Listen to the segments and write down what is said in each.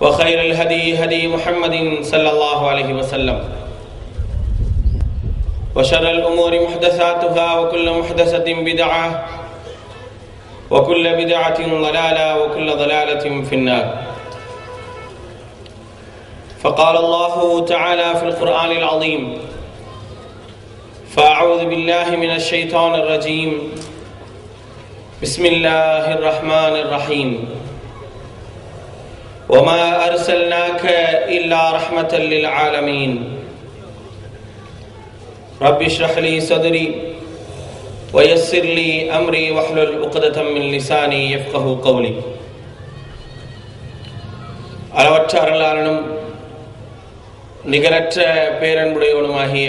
وخير الهدي هدي محمد صلى الله عليه وسلم. وشر الأمور محدثاتها وكل محدثة بدعة وكل بدعة ضلالة وكل ضلالة في النار. فقال الله تعالى في القرآن العظيم فأعوذ بالله من الشيطان الرجيم. بسم الله الرحمن الرحيم. وما أرسلناك إلا رحمة للعالمين رب اشرح لي صدري ويسر لي أمري واحلل عقدة من لساني يفقه قولي அளவற்ற அருளாளனும் நிகரற்ற பேரன்புடையவனுமாகிய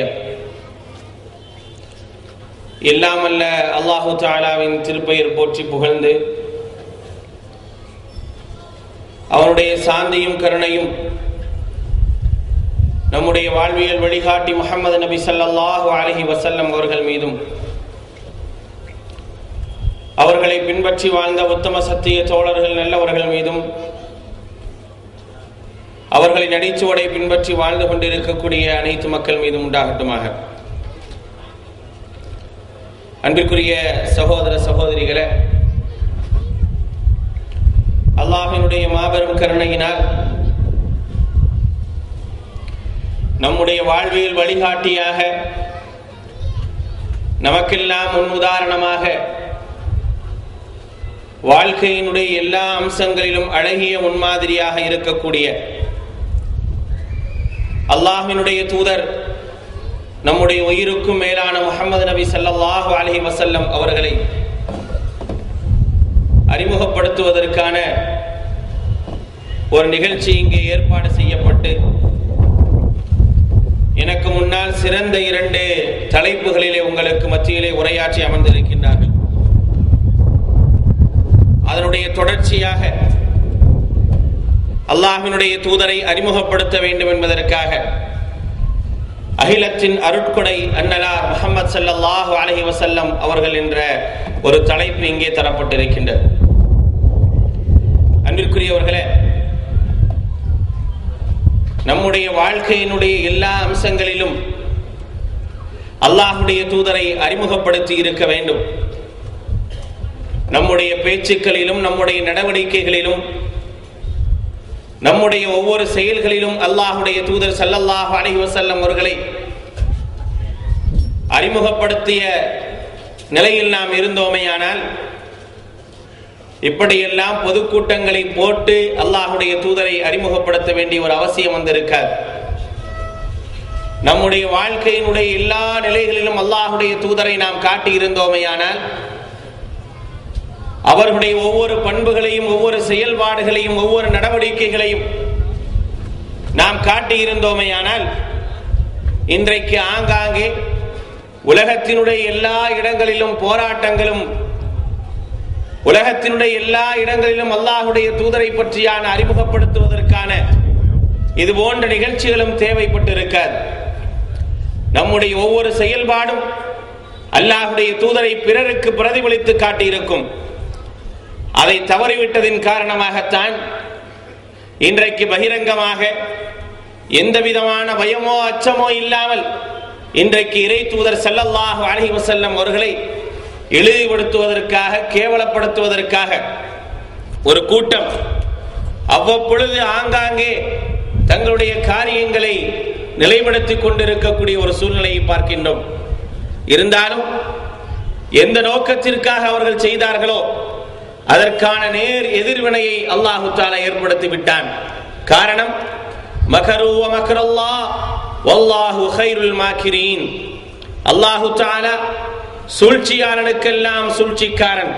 எல்லாமல்ல அல்லாஹு தாலாவின் திருப்பெயர் போற்றி புகழ்ந்து அவனுடைய சாந்தியும் கருணையும் நம்முடைய வாழ்வியல் வழிகாட்டி முகமது நபி சல்லாஹு அலஹி வசல்லம் அவர்கள் மீதும் அவர்களை பின்பற்றி வாழ்ந்த உத்தம சத்திய தோழர்கள் நல்லவர்கள் மீதும் அவர்களின் அடிச்சுவடை பின்பற்றி வாழ்ந்து கொண்டிருக்கக்கூடிய அனைத்து மக்கள் மீதும் உண்டாகட்டுமாக. அன்பிற்குரிய சகோதர சகோதரிகளை அல்லாஹினுடைய மாபெரும் கருணையினால் நம்முடைய வாழ்வியல் வழிகாட்டியாக நமக்கெல்லாம் முன் உதாரணமாக வாழ்க்கையினுடைய எல்லா அம்சங்களிலும் அழகிய முன்மாதிரியாக இருக்கக்கூடிய அல்லாஹினுடைய தூதர் நம்முடைய உயிருக்கும் மேலான முகமது நபி சல்லாஹூ அலஹி வசல்லம் அவர்களை அறிமுகப்படுத்துவதற்கான ஒரு நிகழ்ச்சி இங்கே ஏற்பாடு செய்யப்பட்டு எனக்கு முன்னால் சிறந்த இரண்டு தலைப்புகளிலே உங்களுக்கு மத்தியிலே உரையாற்றி அமர்ந்திருக்கின்றார்கள். அதனுடைய தொடர்ச்சியாக அல்லாஹினுடைய தூதரை அறிமுகப்படுத்த வேண்டும் என்பதற்காக அகிலத்தின் அருட்கொடை அன்னலார் முகமது சல்லாஹூ அலஹி வசல்லம் அவர்கள் என்ற ஒரு தலைப்பு இங்கே தரப்பட்டிருக்கின்றது. அன்பிற்குரியவர்களே நம்முடைய வாழ்க்கையினுடைய எல்லா அம்சங்களிலும் அல்லாஹுடைய தூதரை அறிமுகப்படுத்தி இருக்க வேண்டும். நம்முடைய பேச்சுக்களிலும் நம்முடைய நடவடிக்கைகளிலும் நம்முடைய ஒவ்வொரு செயல்களிலும் அல்லாஹுடைய தூதர் சல்லல்லாஹு அலஹி வசல்லம் அவர்களை அறிமுகப்படுத்திய நிலையில் நாம் இருந்தோமேயானால் இப்படியெல்லாம் பொதுக்கூட்டங்களை போட்டு அல்லாஹுடைய தூதரை அறிமுகப்படுத்த வேண்டிய ஒரு அவசியம் வந்திருக்கார். நம்முடைய வாழ்க்கையினுடைய எல்லா நிலைகளிலும் அல்லாஹுடைய தூதரை நாம் காட்டி இருந்தோமையானால் அவர்களுடைய ஒவ்வொரு பண்புகளையும் ஒவ்வொரு செயல்பாடுகளையும் ஒவ்வொரு நடவடிக்கைகளையும் நாம் காட்டி இருந்தோமையானால் இன்றைக்கு ஆங்காங்கே உலகத்தினுடைய எல்லா இடங்களிலும் போராட்டங்களும் உலகத்தினுடைய எல்லா இடங்களிலும் அல்லாஹுடைய தூதரை பற்றியான அறிமுகப்படுத்துவதற்கான இது போன்ற நிகழ்ச்சிகளும் தேவைப்பட்டிருக்காது. நம்முடைய ஒவ்வொரு செயல்பாடும் அல்லாஹுடைய தூதரை பிறருக்கு பிரதிபலித்து காட்டியிருக்கும். அதை தவறிவிட்டதின் காரணமாகத்தான் இன்றைக்கு பகிரங்கமாக எந்த விதமான பயமோ அச்சமோ இல்லாமல் இன்றைக்கு இறை தூதர் செல்லல்லாஹு அலஹி வசல்லம் அவர்களை இழிவுபடுத்துவதற்காக கேவலப்படுத்துவதற்காக ஒரு கூட்டம். அவ்வப்பொழுது ஆங்காங்கே தங்களுடைய காரியங்களை நிலைப்படுத்திக் கொண்டிருக்கக்கூடிய ஒரு சூழ்நிலையை பார்க்கின்றோம். இருந்தாலும் எந்த நோக்கத்திற்காக அவர்கள் செய்தார்களோ அதற்கான நேர் எதிர்வினையை அல்லாஹு தாலா ஏற்படுத்தி விட்டான். காரணம் மகருவ மகரல்லா வல்லாஹு ஹைருல் மாக்கிரீன். அல்லாஹு தாலா சூழ்ச்சியாளனுக்கெல்லாம் சூழ்ச்சிக்காரன்.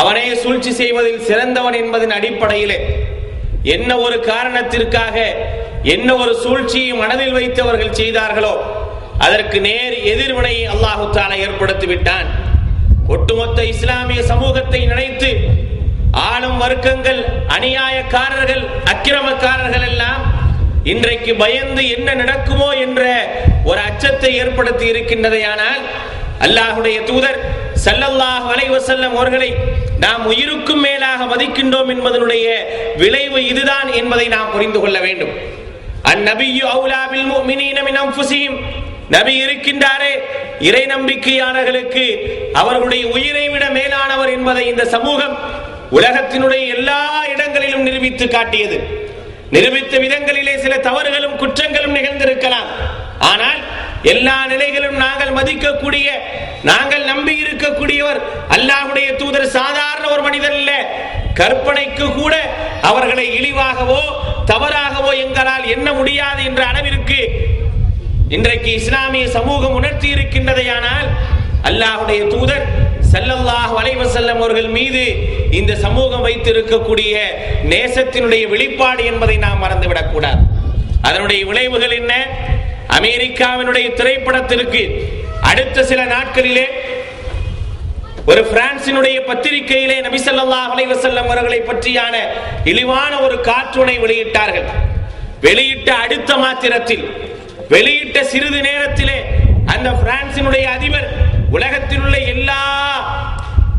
அவனே சூழ்ச்சி செய்வதில் சிறந்தவன் என்பதன் அடிப்படையிலே என்ன ஒரு காரணத்திற்காக என்ன ஒரு சூழ்ச்சியை மனதில் வைத்தவர்கள் செய்தார்களோ அதற்கு நேர் எதிர்வினை அல்லாஹு தாலா ஏற்படுத்தி விட்டான். ஒட்டுமொத்த இஸ்லாமிய சமூகத்தை நினைத்து ஆளும் வர்க்கங்கள் அநியாயக்காரர்கள் அக்கிரமக்காரர்கள் எல்லாம் இன்றைக்கு பயந்து என்ன நடக்குமோ என்ற ஒரு அச்சத்தை ஏற்படுத்தி இருக்கின்றதையானால் அல்லாஹுடைய தூதர் சல்லல்லாஹு அலைவசல்லம் அவர்களை நாம் உயிருக்கும் மேலாக மதிக்கின்றோம் என்பதனுடைய விளைவு இதுதான் என்பதை நாம் புரிந்து கொள்ள வேண்டும். அந்நபியு அவுலாபில் முஃமினீன மின் அன்ஃபுஸிஹிம் நபி இருக்கின்றாரே இறை நம்பிக்கையாளர்களுக்கு அவர்களுடைய உயிரை விட மேலானவர் என்பதை இந்த சமூகம் உலகத்தினுடைய எல்லா இடங்களிலும் நிரூபித்து காட்டியது. நிரூபித்த விதங்களிலே சில தவறுகளும் குற்றங்களும் நிகழ்ந்திருக்கலாம். ஆனால் எல்லா நிலைகளும் நாங்கள் மதிக்கக்கூடிய நாங்கள் நம்பி இருக்கக்கூடியவர் அல்லாஹுடைய தூதர் சாதாரண ஒரு மனிதர் இல்ல. கற்பனைக்கு கூட அவர்களை இழிவாகவோ தவறாகவோ எங்களால் எண்ண முடியாது என்ற அளவிற்கு இன்றைக்கு இஸ்லாமிய சமூகம் உணர்த்தி இருக்கின்றதையானால் அல்லாஹுடைய தூதர் செல்லல்லாஹ் அலைஹி வஸல்லம் அவர்கள் மீது இந்த சமூகம் வைத்திருக்கக்கூடிய நேசத்தினுடைய வெளிப்பாடு என்பதை நாம் மறந்துவிடக் கூடாது அதனுடைய விளைவுகள் என்ன? அமெரிக்காவினுடைய திரைப்படத்திற்கு அடுத்த சில நாட்களிலே ஒரு பிரான்சினுடைய பத்திரிகையிலே நபிசல்லா அலைவசல்லம் அவர்களை பற்றியான இழிவான ஒரு கார்ட்டூனை வெளியிட்டார்கள். வெளியிட்ட அடுத்த மாத்திரத்தில் வெளியிட்ட சிறிது நேரத்திலே அந்த பிரான்சினுடைய அதிபர் உலகத்தில் உள்ள எல்லா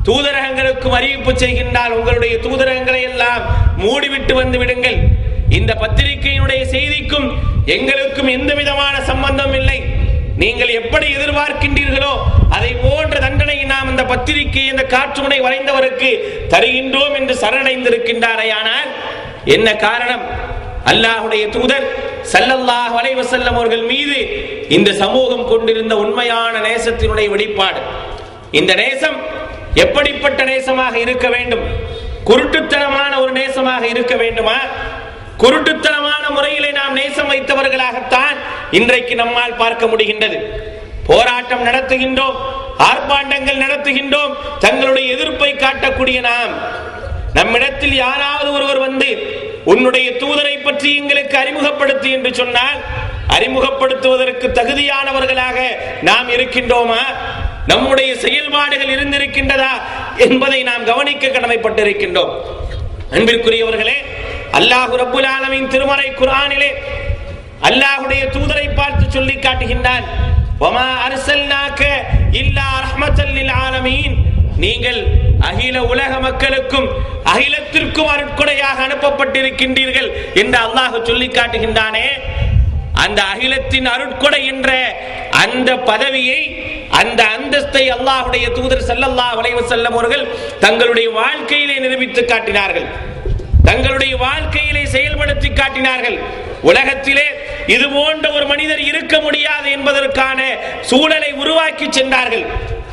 தூதரகங்களுக்கும் அறிவிப்பு செய்கின்றால் உங்களுடைய தூதரகங்களை எல்லாம் மூடிவிட்டு வந்து விடுங்கள். இந்த பத்திரிகையினுடைய செய்திக்கும் எங்களுக்கும் எந்த விதமான சம்பந்தம் இல்லை. நீங்கள் எப்படி எதிர்பார்க்கின்றீர்களோ அதை போன்ற தண்டனை நாம் இந்த பத்திரிகை இந்த காற்றுமுனை வரைந்தவருக்கு தருகின்றோம் என்று சரணடைந்திருக்கின்றாரே. ஆனால் என்ன காரணம்? அல்லாஹுடைய தூதர் சல்லல்லாஹ் அலைஹி வஸல்லம் அவர்கள் மீது இந்த சமூகம் கொண்டிருந்த உண்மையான நேசத்தினுடைய வெளிப்பாடு. இந்த நேசம் எப்படிப்பட்ட நேசமாக இருக்க வேண்டும்? குருட்டுத்தனமான ஒரு நேசமாக இருக்க வேண்டுமா? குருட்டுத்தனமான முறையிலே நாம் நேசம் வைத்தவர்களாகத்தான் இன்றைக்கு நம்மால் பார்க்க முடிகின்றது. போராட்டம் நடத்துகின்றோம் ஆர்ப்பாட்டங்கள் நடத்துகின்றோம் தங்களுடைய எதிர்ப்பை காட்டக்கூடிய நாம். நம்மிடத்தில் யாராவது ஒருவர் வந்து உன்னுடைய தூதரை பற்றி எங்களுக்கு அறிமுகப்படுத்து என்று சொன்னால் அறிமுகப்படுத்துவதற்கு தகுதியானவர்களாக நாம் இருக்கின்றோமா? நம்முடைய செயல்பாடுகள் இருந்திருக்கின்றதா என்பதை நாம் கவனிக்க கடமைப்பட்டிருக்கின்றோம். அன்பிற்குரியவர்களே அல்லாஹு ரப்புல் ஆலமின் திருமறை குரானிலே அல்லாஹுடைய தூதரை பார்த்து சொல்லி காட்டுகின்றான். வமா அர்சல்நாக்க இல்லா ரஹ்மத்தல்லில் ஆலமீன். நீங்கள் அகில உலக மக்களுக்கும் அகிலத்திற்கும் அருட்கொடையாக அனுப்பப்பட்டிருக்கின்றீர்கள் என்று அல்லாஹ் சொல்லி காட்டுகின்றானே. அந்த அகிலத்தின் அருட்கொடை என்ற அந்த பதவியை அந்த அந்தஸ்தை அல்லாஹுடைய தூதர் ஸல்லல்லாஹு அலைஹி வஸல்லம் அவர்கள் தங்களுடைய வாழ்க்கையிலே நிரூபித்து காட்டினார்கள். தங்களுடைய வாழ்க்கையிலே செயல்படுத்தி காட்டினார்கள். உலகத்திலே இது போன்ற ஒரு மனிதர் இருக்க முடியாது என்பதற்கான சூழலை உருவாக்கி சென்றார்கள்.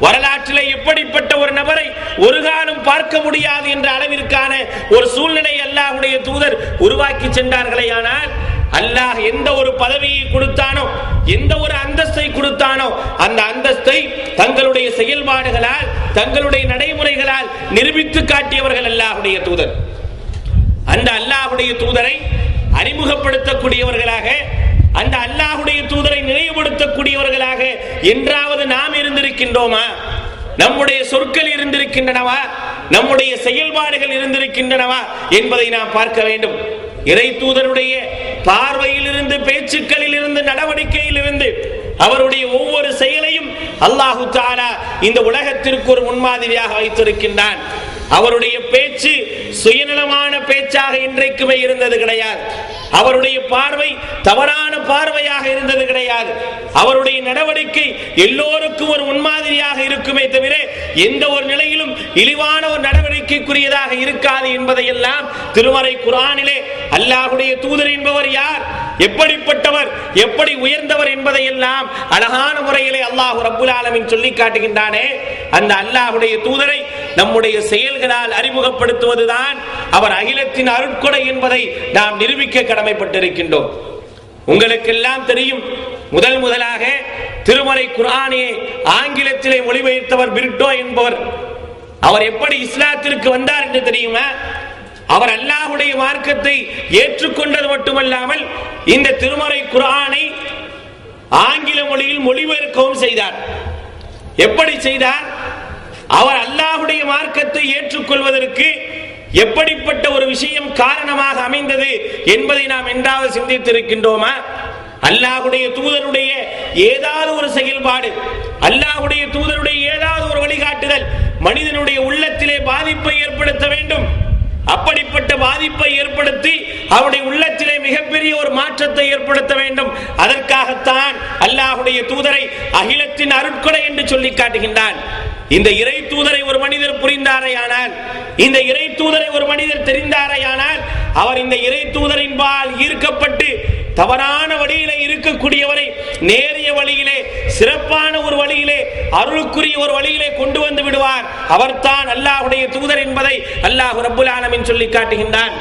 வரலாற்றிலே எப்படிப்பட்ட ஒரு நபரை ஒரு காலம் பார்க்க முடியாது என்ற அளவிற்கான ஒரு சூழ்நிலை அல்லாஹுடைய தூதர் உருவாக்கி சென்றார்களே ஆனால் அல்லாஹ் எந்த ஒரு பதவியை கொடுத்தானோ எந்த ஒரு அந்தஸ்தை கொடுத்தானோ அந்த அந்தஸ்தை தங்களுடைய செயல்பாடுகளால் தங்களுடைய நடைமுறைகளால் நிரூபித்து காட்டியவர்கள் அல்லாஹுடைய தூதர். அந்த அல்லாஹுடைய தூதரை அறிமுகப்படுத்தக்கூடியவர்களாக அந்த அல்லாஹுடைய தூதரை நினைவுபடுத்தக்கூடியவர்களாக என்றாவது நாம் இருந்திருக்கின்றோமா? நம்முடைய சொற்கள் இருந்திருக்கின்றனவா? நம்முடைய செயல்பாடுகள் இருந்திருக்கின்றனவா என்பதை நாம் பார்க்க வேண்டும். இறை தூதருடைய பார்வையில் இருந்து பேச்சுக்களில் இருந்து நடவடிக்கையில் இருந்து அவருடைய ஒவ்வொரு செயலையும் அல்லாஹு தாலா இந்த உலகத்திற்கு ஒரு முன்மாதிரியாக வைத்திருக்கின்றான். அவருடைய பேச்சு சுயநலமான பேச்சாக இன்றைக்குமே இருந்தது கிடையாது. அவருடைய பார்வை தவறான பார்வையாக இருந்தது கிடையாது. அவருடைய நடவடிக்கை எல்லோருக்கும் ஒரு முன்மாதிரியாக இருக்குமே தவிர எந்த ஒரு நிலையிலும் இழிவான ஒரு நம்பிக்கைக்குரியதாக இருக்காது என்பதையெல்லாம் திருமறை குரானிலே அல்லாஹுடைய தூதர் என்பவர் யார்? எப்படிப்பட்டவர்? எப்படி உயர்ந்தவர் என்பதையெல்லாம் அழகான முறையிலே அல்லாஹு ரப்புல் ஆலமின் சொல்லி காட்டுகின்றானே. அந்த அல்லாஹுடைய தூதரை நம்முடைய செயல்களால் அறிமுகப்படுத்துவதுதான் அவர் அகிலத்தின் அருட்கொடை என்பதை நாம் நிரூபிக்க கடமைப்பட்டிருக்கின்றோம். உங்களுக்கெல்லாம் தெரியும் முதல் முதலாக திருமறை குரானியை ஆங்கிலத்திலே மொழிபெயர்த்தவர் பிரிட்டோ என்பவர். அவர் எப்படி இஸ்லாத்திற்கு வந்தார் என்று தெரியுமா? அவர் அல்லாஹுடைய மார்க்கத்தை ஏற்றுக்கொண்டது மட்டுமல்லாமல் இந்த திருமறை குரானை ஆங்கில மொழியில் மொழிபெயர்க்கவும் செய்தார். எப்படி செய்தார்? அவர் அல்லாஹுடைய மார்க்கத்தை ஏற்றுக்கொள்வதற்கு எப்படிப்பட்ட ஒரு விஷயம் காரணமாக அமைந்தது என்பதை நாம் என்றாவது சிந்தித்திருக்கின்றோமா? அல்லாஹுடைய தூதருடைய ஏதாவது ஒரு செயல்பாடு மனிதனுடைய உள்ளத்திலே பாதிப்பை ஏற்படுத்த வேண்டும். அப்படிப்பட்ட பாதிப்பை ஏற்படுத்தி அவருடைய உள்ளத்திலே மிகப்பெரிய ஒரு மாற்றத்தை ஏற்படுத்த வேண்டும். அதற்காகத்தான் அல்லாஹுடைய தூதரை அகிலத்தின் அருட்கொடை என்று சொல்லி காட்டுகின்றான். இந்த இறை தூதரை ஒரு மனிதர் புரிந்தாரையானால் இந்த இறை தூதரை ஒரு மனிதர் தெரிந்தாரையானால் அவர் இந்த இறை தூதரின் பால் ஈர்க்கப்பட்டு தவறான வழியிலே இருக்கக்கூடியவரை நேரிய வழியிலே சிறப்பான ஒரு வழியிலே அருளுக்குரிய ஒரு வழியிலே கொண்டு வந்து விடுவார். அவர்தான் அல்லாஹுடைய தூதர் என்பதை அல்லாஹ் ரப்புல் ஆலமின் சொல்லி காட்டுகின்றான்.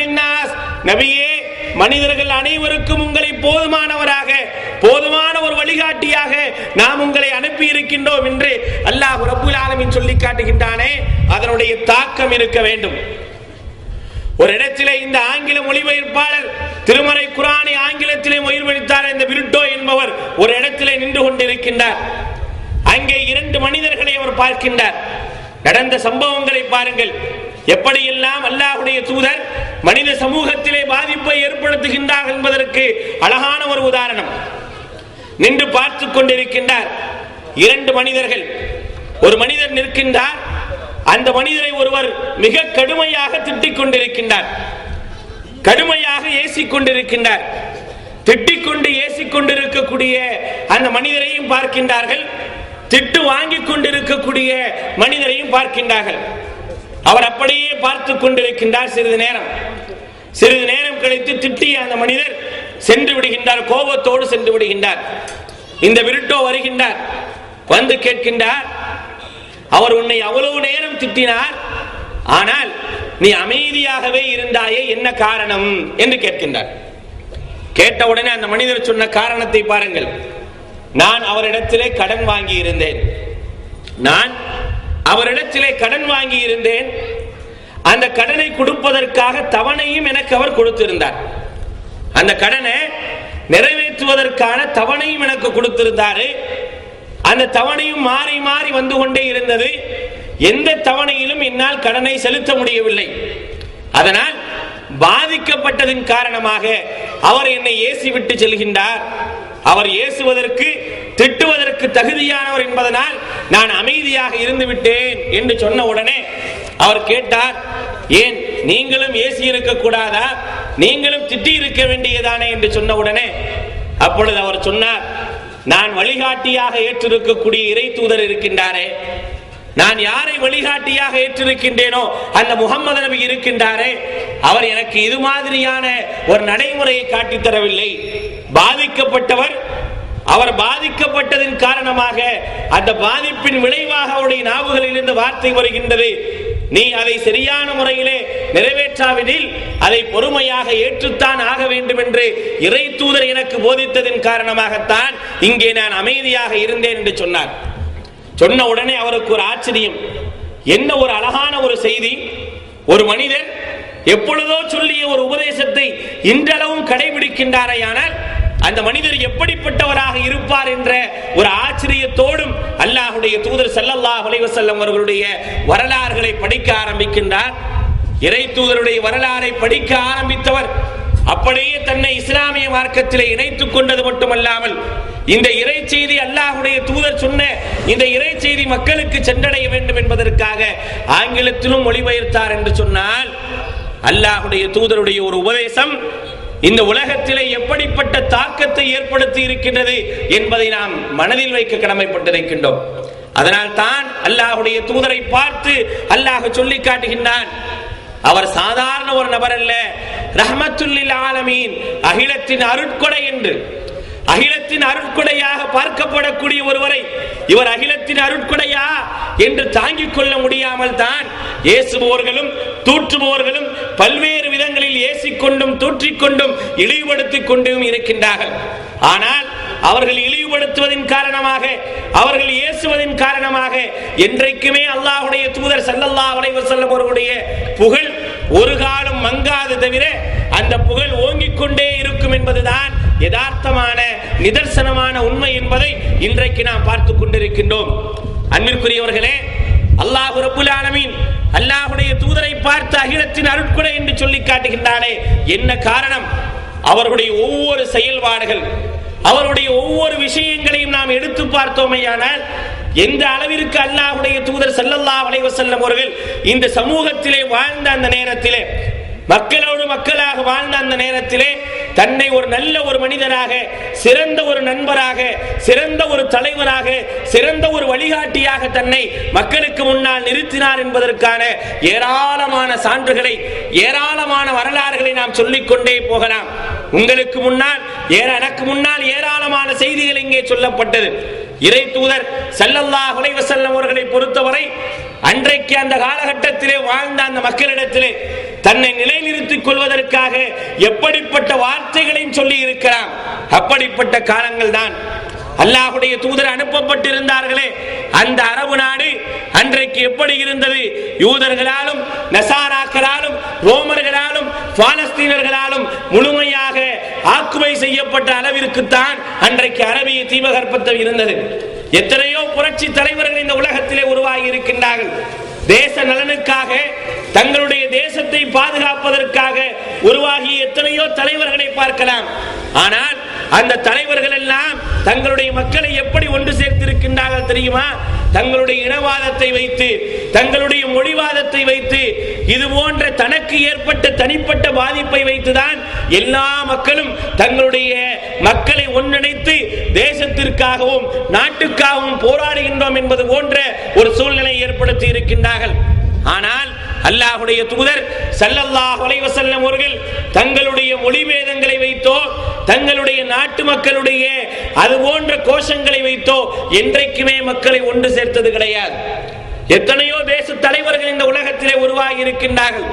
லின்னாஸ். நபியே மனிதர்கள் அனைவருக்கும் உங்களை போதுமானவராக போதுமான ஒரு வழிகாட்டியாக நாம் உங்களை அனுப்பி இருக்கின்றோம் என்று அல்லாஹ் ரபுல் ஆலமின் சொல்லி காட்டுகின்றானே. அதனுடைய தாக்கம் இருக்க வேண்டும். ஒரு இடத்திலே இந்த ஆங்கில மொழிபெயர்ப்பாளர் திருமறை குரானை ஆங்கிலத்திலே மொழிபெயர்த்தார் இந்த விருட்டோ என்பவர் ஒரு இடத்திலே நின்று கொண்டிருக்கின்றார். அங்கே இரண்டு மனிதர்களை அவர் பார்க்கின்றார். நடந்த சம்பவங்களை பாருங்கள். எப்படியெல்லாம் அல்லாஹுடைய தூதர் மனித சமூகத்திலே பாதிப்பை ஏற்படுத்துகின்றார் என்பதற்கு அழகான ஒரு உதாரணம். நின்று பார்த்து கொண்டிருக்கின்றார் இரண்டு மனிதர்கள். ஒரு மனிதர் நிற்கின்றார் அந்த மனிதரை ஒருவர் மிக கடுமையாக திட்டிக் கொண்டிருக்கின்றார் கடுமையாக ஏசிக் கொண்டிருக்கின்றார் திட்டிக் கொண்டு ஏசிக் கொண்டிருக்கக்கூடிய அந்த மனிதரையும் பார்க்கின்றார்கள். திட்டு வாங்கிக் கொண்டிருக்கக்கூடிய மனிதரையும் பார்க்கின்றார்கள். அவர் அப்படியே பார்த்து கொண்டிருக்கின்றார் சிறிது நேரம். சிறிது நேரம் கழித்து திட்டிய அந்த மனிதர் சென்று விடுகின்றார் கோபத்தோடு சென்று விடுகின்றார். இந்த விருட்டோ வருகின்றார். வந்து கேட்கின்றார் அவர் உன்னை அவ்வளவு நேரம் திட்டினார். ஆனால் நீ அமைதியாகவே இருந்தாயே என்ன காரணம் என்று கேட்கின்றார். கேட்ட உடனே அந்த மனிதர் சொன்ன காரணத்தை பாருங்கள். நான் அவரிடத்திலே கடன் வாங்கி இருந்தேன் நான் அவரிடத்திலே கடன் வாங்கி இருந்தேன் அந்த கடனை கொடுப்பதற்காக தவணையும் எனக்கு அவர் கொடுத்திருந்தார். அந்த கடனை நிறைவேற்றுவதற்கான தவணையும் எனக்கு கொடுத்திருந்தாரு. அந்த தவணையும் மாறி மாறி வந்து கொண்டே இருந்தது. எந்த தவணையிலும் என்னால் கடனை செலுத்த முடியவில்லை. அதனால் பாதிக்கப்பட்டதின் காரணமாக அவர் என்னை ஏசி விட்டு செல்கின்றார். அவர் ஏசுவதற்கு திட்டுவதற்கு தகுதியானவர் என்பதனால் நான் அமைதியாக இருந்து விட்டேன் என்று சொன்ன உடனே அவர் கேட்டார் ஏன் நீங்களும் ஏசி இருக்க கூடாதா நீங்களும் திட்டி இருக்க வேண்டியதானே? என்று சொன்ன உடனே அப்பொழுது அவர் சொன்னார் நான் வழிகாட்டியாக ஏற்றிருக்கக்கூடிய இறை தூதர் இருக்கின்றாரே. நான் யாரை வழிகாட்டியாக ஏற்றிருக்கின்றேனோ அந்த முகம்மது நபி இருக்கின்றாரே. அவர் எனக்கு இது மாதிரியான ஒரு நடைமுறையை காட்டித் தரவில்லை. பாதிக்கப்பட்டவர் அவர் பாதிக்கப்பட்டதின் காரணமாக அந்த பாதிப்பின் விளைவாக அவருடைய நாவுகளில் இருந்து வார்த்தை வருகின்றது. நீ அதை சரியான முறையிலே நிறைவேற்றாவிடில் அதை பொறுமையாக ஏற்றுத்தான் ஆக வேண்டும் என்று இறை தூதர் எனக்கு போதித்ததன் காரணமாகத்தான் இங்கே நான் அமைதியாக இருந்தேன் என்று சொன்னார். சொன்ன உடனே அவருக்கு ஒரு ஆச்சரியம். என்ன ஒரு அழகான ஒரு செய்தி. ஒரு மனிதன் எப்பொழுதோ சொல்லிய ஒரு உபதேசத்தை இன்றளவும் கடைபிடிக்கின்றாரையானால் அந்த மனிதர் எப்படிப்பட்டவராக இருப்பார் என்ற ஒரு ஆச்சரியத்தோடும் அல்லாஹுடைய தூதர் ஸல்லல்லாஹு அலைஹி அவர்களுடைய வரலாறுகளை படிக்க ஆரம்பிக்கின்றார். இறை தூதருடைய வரலாறை படிக்க ஆரம்பித்தவர் அப்படியே தன்னை இஸ்லாமிய மார்க்கத்திலே இணைத்துக் கொண்டது மட்டுமல்லாமல் இந்த இறை செய்தி அல்லாஹுடைய தூதர் சொன்ன இந்த இறை செய்தி மக்களுக்கு சென்றடைய வேண்டும் என்பதற்காக ஆங்கிலத்திலும் மொழிபெயர்த்தார் என்று சொன்னால் அல்லாஹுடைய தூதருடைய ஒரு உபதேசம் இந்த உலகத்திலே எப்படிப்பட்ட தாக்கத்தை ஏற்படுத்தி இருக்கின்றது என்பதை நாம் மனதில் வைக்க கடமைப்பட்டிருக்கின்றோம். அதனால் தான் அல்லாஹுடைய தூதரை பார்த்து அல்லாஹ் சொல்லி காட்டுகின்றான். அவர் சாதாரண ஒரு நபர் அல்ல. ரஹமத்துல்லில் ஆலமீன் அகிலத்தின் அருட்கொடை என்று. அகிலத்தின் அருட்கொடையாக பார்க்கப்படக்கூடிய ஒருவரை இவர் அகிலத்தின் அருட்கொடையா என்று தாங்கிக் கொள்ள முடியாமல் தான் இயேசுபவர்களும் தூற்றுபவர்களும் பல்வேறு விதங்களில் ஏசிக்கொண்டும் தூற்றிக்கொண்டும் இழிவுபடுத்திக் கொண்டும் இருக்கின்றார்கள். ஆனால் அவர்கள் இழிவுபடுத்துவதன் காரணமாக அவர்கள் ஏசுவதன் காரணமாக என்றைக்குமே அல்லாஹுடைய தூதர் ஸல்லல்லாஹு வளைவு செல்லும் அவர்களுடைய புகழ் ஒரு காலம் மங்காது தவிர அந்த புகழ் ஓங்கிக் கொண்டே இருக்கும் என்பதுதான் யதார்த்தமான நிதர்சனமான உண்மை என்பதை இன்றைக்கு நாம் பார்த்து கொண்டிருக்கின்றோம். அன்பிற்குரியவர்களே அல்லாஹ் ரப்புல் ஆலமீன் அல்லாஹுடைய தூதரை பார்த்து அகிலத்தின் அருட்குடை என்று சொல்லி காட்டுகின்றானே. என்ன காரணம்? அவருடைய ஒவ்வொரு செயல்பாடுகள் அவருடைய ஒவ்வொரு விஷயங்களையும் நாம் எடுத்து பார்த்தோமையானால் எந்த அளவிற்கு அல்லாஹுடைய தூதர் செல்லல்லா அலைஹி செல்லும் அவர்கள் இந்த சமூகத்திலே வாழ்ந்த அந்த நேரத்திலே மக்களோடு மக்களாக வாழ்ந்த அந்த நேரத்திலே தன்னை ஒரு நல்ல ஒரு மனிதராக சிறந்த ஒரு நண்பராக சிறந்த ஒரு தலைவராக சிறந்த ஒரு வழிகாட்டியாக தன்னை மக்களுக்கு முன்னால் நிறுத்தினார் என்பதற்கான ஏராளமான சான்றுகளை ஏராளமான வரலாறுகளை நாம் சொல்லிக்கொண்டே போகலாம். உங்களுக்கு முன்னால் ஏற எனக்கு முன்னால் ஏராளமான செய்திகள் இங்கே சொல்லப்பட்டது. இறை தூதர் செல்லல்லா குலைவசல்லம் அவர்களை பொறுத்தவரை அன்றைக்கு அந்த காலகட்டத்திலே வாழ்ந்த அந்த மக்களிடத்திலே தன்னை நிலைநிறுத்திக் கொள்வதற்காக எப்படிப்பட்ட வார்த்தைகளையும் சொல்லி இருக்கிறான். அப்படிப்பட்ட காலங்கள் தான் அல்லாஹுடைய தூதர் அனுப்பப்பட்டிருந்தார்களே. அந்த அரபு நாடு அன்றைக்கு எப்படி இருந்தது? யூதர்களாலும் நசாராக்களாலும் ரோமர்களாலும் பாலஸ்தீனர்களாலும் முழுமையாக ஆக்குமை செய்யப்பட்ட அளவிற்குத்தான் அன்றைக்கு அரபிய தீபகற்பத்தம் இருந்தது. எத்தனையோ புரட்சி தலைவர்கள் இந்த உலகத்திலே உருவாகி இருக்கின்றார்கள். தேச நலனுக்காக தங்களுடைய தேசத்தை பாதுகாப்பதற்காக உருவாகிய எத்தனையோ தலைவர்களை பார்க்கலாம். ஆனால் அந்த தலைவர்கள் எல்லாம் தங்களுடைய மக்களை எப்படி ஒன்று சேர்த்திருக்கின்றார்கள் தெரியுமா? தங்களுடைய இனவாதத்தை வைத்து தங்களுடைய மொழிவாதத்தை வைத்து இது போன்ற தனக்கு ஏற்பட்ட தனிப்பட்ட பாதிப்பை வைத்துதான் எல்லா மக்களும் தங்களுடைய மக்களை ஒன்றிணைத்து தேசத்திற்காகவும் நாட்டுக்காகவும் போராடுகின்றோம் என்பது போன்ற ஒரு சூழ்நிலை ஏற்படுத்தி இருக்கின்றார்கள். ஆனால் அல்லாஹுடைய தூதர் சல்லல்லாஹ் அலைஹி அவர்கள் தங்களுடைய மொழி வேதங்களை வைத்தோ தங்களுடைய நாட்டு மக்களுடைய அது போன்ற கோஷங்களை வைத்தோ என்றைக்குமே மக்களை ஒன்று சேர்த்தது கிடையாது. எத்தனையோ தேச தலைவர்கள் இந்த உலகத்திலே உருவாகி இருக்கின்றார்கள்.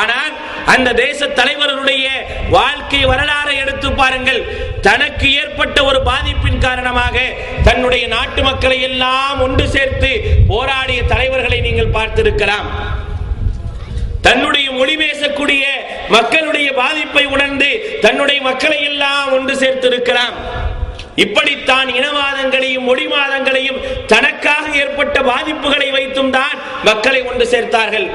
ஆனால் அந்த தேச தலைவர்களுடைய வாழ்க்கை வரலாறை எடுத்து பாருங்கள். தனக்கு ஏற்பட்ட ஒரு பாதிப்பின் காரணமாக தன்னுடைய நாட்டு மக்களை எல்லாம் ஒன்று சேர்த்து போராடிய தலைவர்களை நீங்கள் பார்த்திருக்கலாம். தன்னுடைய மொழி பேசக்கூடிய மக்களுடைய பாதிப்பை உணர்ந்து தன்னுடைய மக்களை எல்லாம் ஒன்று சேர்த்திருக்கலாம். இப்படித்தான் இனவாதங்களையும் மொழிவாதங்களையும் தனக்காக ஏற்பட்ட பாதிப்புகளை வைத்தும் தான் மக்களை ஒன்று சேர்த்தார்கள்.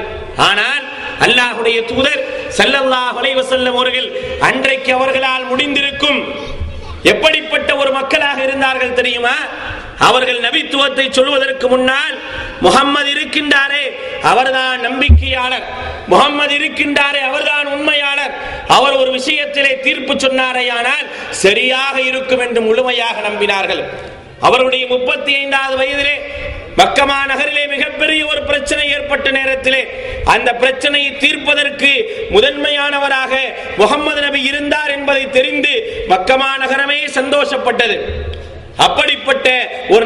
ஆனால் அல்லாஹுடைய தூதர் ஸல்லல்லாஹு அலைஹி செல்லும் அவர்கள் அன்றைக்கு அவர்களால் முடிந்திருக்கும் எப்படிப்பட்ட ஒரு மக்களாக இருந்தார்கள் தெரியுமா? அவர்கள் நபித்துவத்தை சொல்வதற்கு முன்னால் முகம்மது இருக்கின்றாரே அவர்தான் நம்பிக்கையாளர். முகம்மது இருக்கின்றாரே அவர்தான் உண்மையாளர். அவர் ஒரு விஷயத்திலே தீர்ப்பு சொன்னாரேயானால் சரியாக இருக்கும் என்று முழுமையாக நம்பினார்கள். அவருடைய முப்பத்தி ஐந்தாவது வயதிலே மக்கமா நகரிலே மிகப்பெரிய ஒரு பிரச்சனை ஏற்பட்ட நேரத்திலே அந்த பிரச்சனையை தீர்ப்பதற்கு முதன்மையானவராக முகமது நபி இருந்தார் என்பதை தெரிந்து மக்கமா நகரமே சந்தோஷப்பட்டது. அப்படிப்பட்ட ஒரு